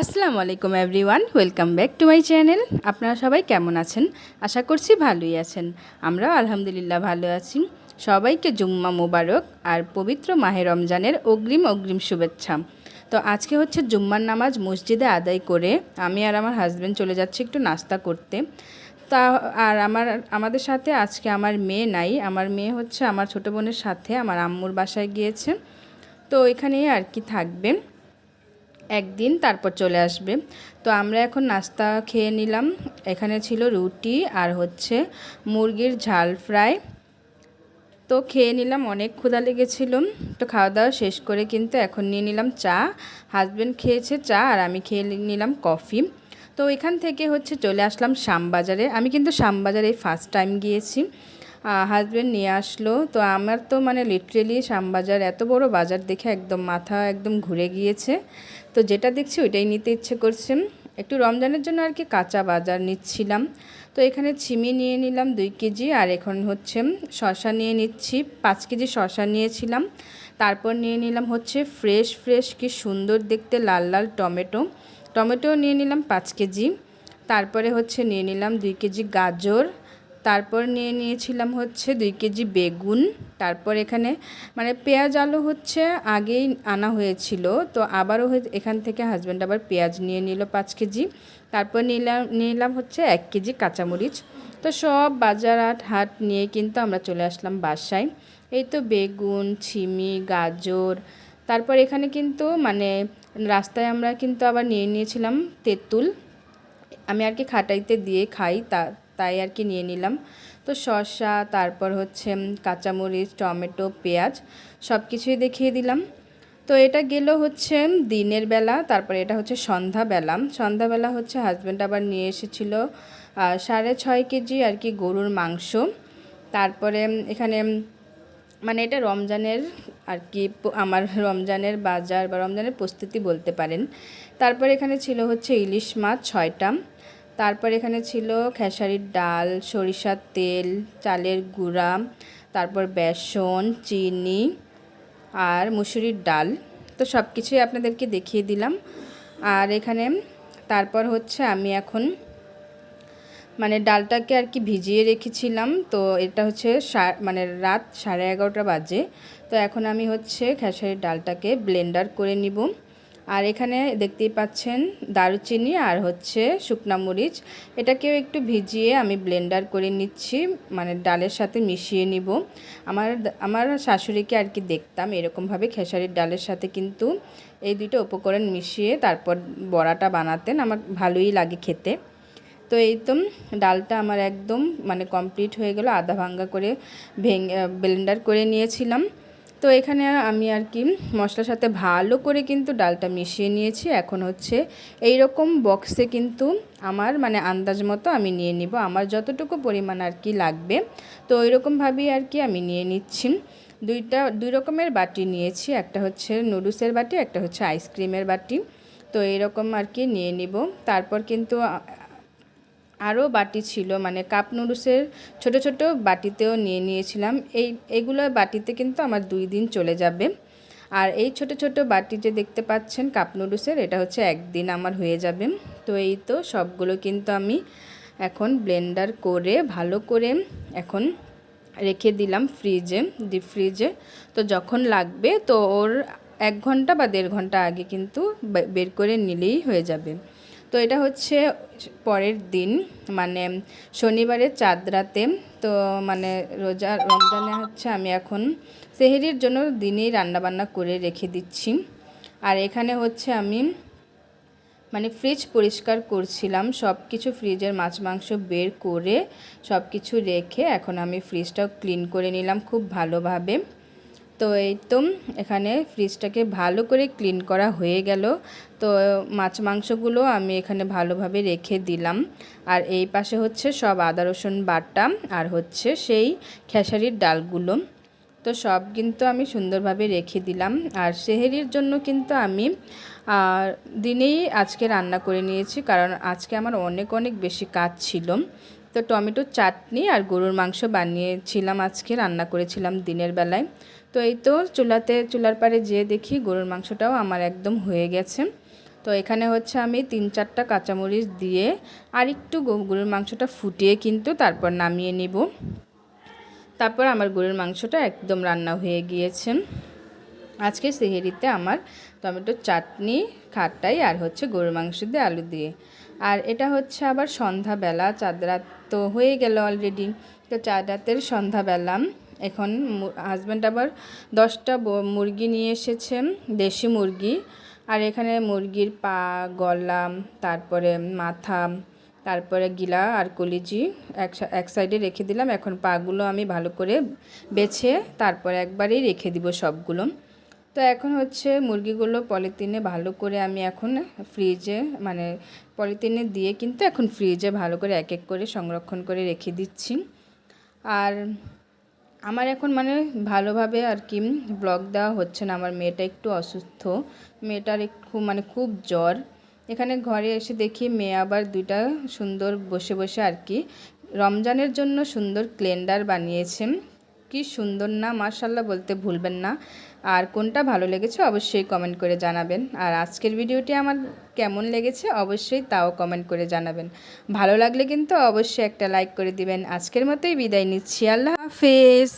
আসসালামু আলাইকুম everyone, welcome back to my channel. আপনারা সবাই কেমন আছেন? আশা করছি ভালোই আছেন। আমরাও আলহামদুলিল্লাহ ভালো আছি। সবাইকে জুম্মা মোবারক আর পবিত্র মাহে রমজানের অগ্রিম অগ্রিম শুভেচ্ছা। তো আজকে হচ্ছে জুম্মার নামাজ মসজিদে আদায় করে আমি আর আমার হাজব্যান্ড চলে যাচ্ছি একটু নাস্তা করতে। তা আর আমার, আমাদের সাথে আজকে আমার মেয়ে নাই। আমার মেয়ে হচ্ছে আমার ছোটো বোনের সাথে, আমার আম্মুর বাসায় গিয়েছে। তো এখানেই আর কি থাকবে। একদিন তারপর চলে আসবে। তো আমরা এখন নাস্তা খেয়ে নিলাম। এখানে ছিল রুটি আর হচ্ছে মুরগির ঝাল ফ্রাই। তো খেয়ে নিলাম, অনেক ক্ষুধা লেগেছিল। তো খাওয়া দাওয়া শেষ করে কিন্তু এখন নিয়ে নিলাম চা। হাজব্যান্ড খেয়েছে চা আর আমি খেয়ে নিলাম কফি। তো এখান থেকে হচ্ছে চলে আসলাম শ্যামবাজারে। আমি কিন্তু শ্যামবাজারে ফার্স্ট টাইম গিয়েছি। হাজব্যান্ড নিয়ে আসলো। তো আমার তো মানে লিটারেলি শ্যামবাজার এত বড় বাজার দেখে একদম মাথা একদম ঘুরে গিয়েছে। তো যেটা দেখছি ওইটাই নিতে ইচ্ছে করছে। একটু রমজানের জন্য আর কি কাঁচা বাজার নিচ্ছিলাম। তো এখানে ছিমি নিয়ে নিলাম দুই কেজি আর এখন হচ্ছে শশা নিয়ে নিচ্ছি। পাঁচ কেজি শশা নিয়েছিলাম। তারপর নিয়ে নিলাম হচ্ছে ফ্রেশ ফ্রেশ কি সুন্দর দেখতে লাল লাল টমেটো। টমেটো নিয়ে নিলাম পাঁচ কেজি। তারপরে হচ্ছে নিয়ে নিলাম দুই কেজি গাজর। তারপর নিয়ে নিয়েছিলাম হচ্ছে দুই কেজি বেগুন। তারপর এখানে মানে পেঁয়াজ, আলু হচ্ছে আগেই আনা হয়েছিল। তো আবারও এখান থেকে হাজব্যান্ড আবার পেঁয়াজ নিয়ে নিল পাঁচ কেজি। তারপর নিলাম নিলাম হচ্ছে এক কেজি কাঁচামরিচ। তো সব বাজার হাট হাট নিয়ে কিন্তু আমরা চলে আসলাম বাসায়। এই তো বেগুন, ছিমি, গাজর। তারপর এখানে কিন্তু মানে রাস্তায় আমরা কিন্তু আবার নিয়ে নিয়েছিলাম তেঁতুল। আমি আর কি খাটাইতে দিয়ে খাই তা তাই আর কি নিয়ে নিলাম। তো শসা, তারপর হচ্ছে কাঁচামরিচ, টমেটো, পেঁয়াজ সব কিছুই দেখিয়ে দিলাম। তো এটা গেল হচ্ছে দিনের বেলা, তারপরে এটা হচ্ছে সন্ধ্যাবেলা। সন্ধ্যাবেলা হচ্ছে হাজব্যান্ড আবার নিয়ে এসেছিল সাড়ে ছয় কেজি আর কি গরুর মাংস। তারপরে এখানে মানে এটা রমজানের আর কি আমার রমজানের বাজার বা রমজানের প্রস্তুতি বলতে পারেন। তারপর এখানে ছিল হচ্ছে ইলিশ মাছ ছয়টা। তারপর এখানে ছিল খেসারির ডাল, সরিষার তেল, চালের গুঁড়া, তারপর বেসন, চিনি আর মুসুরির ডাল। তো সব কিছুই আপনাদেরকে দেখিয়ে দিলাম। আর এখানে তারপর হচ্ছে আমি এখন মানে ডালটাকে আর কি ভিজিয়ে রেখেছিলাম। তো এটা হচ্ছে মানে রাত সাড়ে এগারোটা বাজে। তো এখন আমি হচ্ছে খেসারির ডালটাকে ব্লেন্ডার করে নিব। আর এখানে দেখতেই পাচ্ছেন দারুচিনি আর হচ্ছে শুকনা মরিচ। এটাকেও একটু ভিজিয়ে আমি ব্লেন্ডার করে নিচ্ছি মানে ডালের সাথে মিশিয়ে নিব। আমার আমার শাশুড়িকে আর কি দেখতাম এরকমভাবে খেসারির ডালের সাথে কিন্তু এই দুটো উপকরণ মিশিয়ে তারপর বড়াটা বানাতেন, আমার ভালোই লাগে খেতে। তো এই তো ডালটা আমার একদম মানে কমপ্লিট হয়ে গেল, আধা ভাঙ্গা করে ভেঙে ব্লেন্ডার করে নিয়েছিলাম। তো এখানে আমি আর কি মশলার সাথে ভালো করে কিন্তু ডালটা মিশিয়ে নিয়েছি। এখন হচ্ছে এই রকম বক্সে কিন্তু আমার মানে আন্দাজ মতো আমি নিয়ে নিব। আমার যতটুকু পরিমাণ আর কি লাগবে, তো ওই রকমভাবেই আর কি আমি নিয়ে নিচ্ছি। দুইটা, দুই রকমের বাটি নিয়েছি। একটা হচ্ছে নুডলসের বাটি, একটা হচ্ছে আইসক্রিমের বাটি। তো এরকম আর কি নিয়ে নিব। তারপর কিন্তু আরও বাটি ছিল মানে কাপ নুডলসের ছোট ছোট বাটিতেও নিয়ে নিয়েছিলাম। এই, এগুলো বাটিতে কিন্তু আমার দুই দিন চলে যাবে। আর এই ছোট ছোট বাটি যে দেখতে পাচ্ছেন কাপ নুডলসের, এটা হচ্ছে একদিন আমার হয়ে যাবে। তো এই তো সবগুলো কিন্তু আমি এখন ব্লেন্ডার করে, ভালো করে এখন রেখে দিলাম ফ্রিজে, ডিপ ফ্রিজে। তো যখন লাগবে তো ওর এক ঘণ্টা বা দেড় ঘণ্টা আগে কিন্তু বের করে নিলেই হয়ে যাবে। তো এটা হচ্ছে পরের দিন মানে শনিবারে চাঁদ রাতে তো মানে রোজা, রমজানে হচ্ছে আমি এখন সেহেরির জন্য দিনেই রান্নাবান্না করে রেখে দিচ্ছি। আর এখানে হচ্ছে আমি মানে ফ্রিজ পরিষ্কার করছিলাম সব কিছু ফ্রিজের মাছ মাংস বের করে সব কিছু রেখে এখন আমি ফ্রিজটাও ক্লিন করে নিলাম খুব ভালোভাবে। তো এই তো এখানে ফ্রিজটাকে ভালো করে ক্লিন করা হয়ে গেল। তো মাছ মাংসগুলো আমি এখানে ভালোভাবে রেখে দিলাম। আর এই পাশে হচ্ছে সব আদা, রসুন বাটা আর হচ্ছে সেই খেসারির ডালগুলো। তো সব কিন্তু আমি সুন্দরভাবে রেখে দিলাম। আর সেহেরির জন্য কিন্তু আমি দিনেই আজকে রান্না করে নিয়েছি। কারণ আজকে আমার অনেক অনেক বেশি কাজ ছিল। তো টমেটোর চাটনি আর গরুর মাংস বানিয়েছিলাম আজকে, রান্না করেছিলাম দিনের বেলায়। তো এই তো চুলাতে, চুলার পারে যেয়ে দেখি গরুর মাংসটাও আমার একদম হয়ে গেছে। তো এখানে হচ্ছে আমি তিন চারটা কাঁচামরিচ দিয়ে আর একটু গরুর মাংসটা ফুটিয়ে কিন্তু তারপর নামিয়ে নিব। তারপর আমার গরুর মাংসটা একদম রান্না হয়ে গিয়েছে। আজকে সেহেরিতে আমার টমেটোর চাটনি খাটাই আর হচ্ছে গরুর মাংস দিয়ে আলু দিয়ে। আর এটা হচ্ছে আবার সন্ধ্যাবেলা, চাঁদ রাত তো হয়ে গেল অলরেডি তো চাঁদ রাতের সন্ধ্যাবেলা এখন হাজব্যান্ড আবার দশটা মুরগি নিয়ে এসেছেন দেশি মুরগি। আর এখানে মুরগির পা গলা তারপরে মাথা, তারপরে গিলা আর কলিজি এক সাইডে রেখে দিলাম। এখন পাগুলো আমি ভালো করে বেছে তারপরে একবারেই রেখে দিব সবগুলো। তো এখন হচ্ছে মুরগিগুলো পলিথিনে ভালো করে আমি এখন ফ্রিজে মানে পলিথিনে দিয়ে কিন্তু এখন ফ্রিজে ভালো করে এক এক করে সংরক্ষণ করে রেখে দিচ্ছি। আর আমার এখন মানে ভালোভাবে আর কি ব্লগ দেওয়া হচ্ছে না। আমার মেয়েটা একটু অসুস্থ। মেয়েটার একটু মানে খুব জ্বর। এখানে ঘরে এসে দেখি মেয়ে আবার দুইটা সুন্দর বসে বসে আর কি। রমজানের জন্য সুন্দর ক্লেন্ডার বানিয়েছেন কি সুন্দর না মার্শাল্লাহ বলতে ভুলবেন না। আর কোনটা ভালো লেগেছে অবশ্যই কমেন্ট করে জানাবেন। আর আজকের ভিডিওটি আমার কেমন লেগেছে অবশ্যই তাও কমেন্ট করে জানাবেন। ভালো লাগলে কিন্তু অবশ্যই একটা লাইক করে দিবেন। আজকের মতোই বিদায় নিচ্ছি। আল্লাহ হাফেজ।